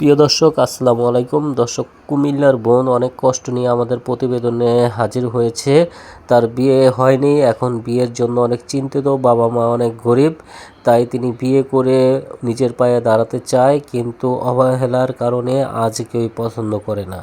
প্রিয় দর্শক, আসসালামু আলাইকুম। দর্শক, কুমিল্লার বোন অনেক কষ্ট নিয়ে আমাদের প্রতিবেদনে হাজির হয়েছে। তার বিয়ে হয়নি, এখন বিয়ের জন্য অনেক চিন্তিত, বাবা মা অনেক গরিব, তাই তিনি বিয়ে করে নিজের পায়ে দাঁড়াতে চায়, কিন্তু অবহেলার কারণে আজ কেউই পছন্দ করে না।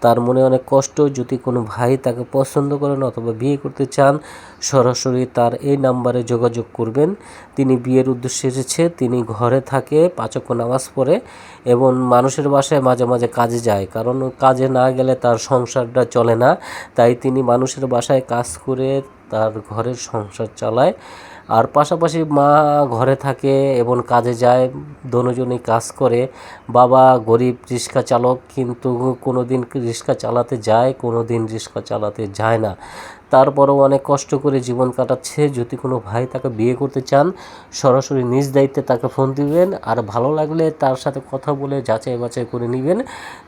তার মনে অনেক কষ্ট, যদি কোনো ভাই তাকে পছন্দ করেন অথবা বিয়ে করতে চান, সরাসরি তার এই নাম্বারে যোগাযোগ করবেন। তিনি বিয়ের উদ্দেশ্যে এসেছে, তিনি ঘরে থাকে পাঁচক্য নামাজ পড়ে এবং মানুষের বাসায় মাঝে মাঝে কাজে যায়। কারণ কাজে না গেলে তার সংসারটা চলে না। তাই তিনি মানুষের বাসায় কাজ করে তার ঘরের সংসার চালায়। আর পাশাপাশি মা ঘরে থাকে এবং কাজে যায়। দোনোজনই কাজ করে। বাবা গরিব রিক্সা চালক, কিন্তু কোনো দিন রিক্সা চালাতে যায় কোনো দিন রিক্সা চালাতে যায় না। তারপরেও অনেক কষ্ট করে জীবন কাটাচ্ছে। যদি কোনো ভাই তাকে বিয়ে করতে চান, সরাসরি নিজ দায়িত্বে তাকে ফোন দিবেন আর ভালো লাগলে তার সাথে কথা বলে যাচাই বাছাই করে নেবেন।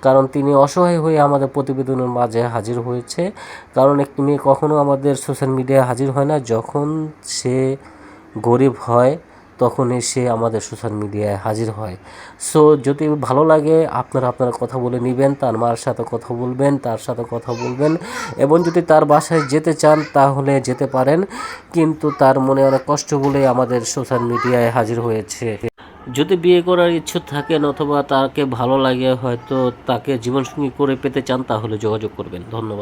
কারণ তিনি অসহায় হয়ে আমাদের প্রতিবেদনের মাঝে হাজির হয়েছে। কারণ একটি মেয়ে কখনো আমাদের সোশ্যাল মিডিয়ায় হাজির হয় না। যখন সে গরিব হয় তখনই সে আমাদের সোশ্যাল মিডিয়ায় হাজির হয়। সো যদি ভালো লাগে, আপনারা আপনারা কথা বলে নেবেন, তার মার সাথে কথা বলবেন, তার সাথে কথা বলবেন, এবং যদি তার বাসায় যেতে চান, তাহলে যেতে পারেন, কিন্তু তার মনে অনেক কষ্ট বলে আমাদের সোশ্যাল মিডিয়ায় হাজির হয়েছে। যদি বিয়ে করার ইচ্ছুক থাকেন, অথবা তাকে ভালো লাগে, হয়তো তাকে জীবনসঙ্গী করে পেতে চান, তাহলে যোগাযোগ করবেন। ধন্যবাদ।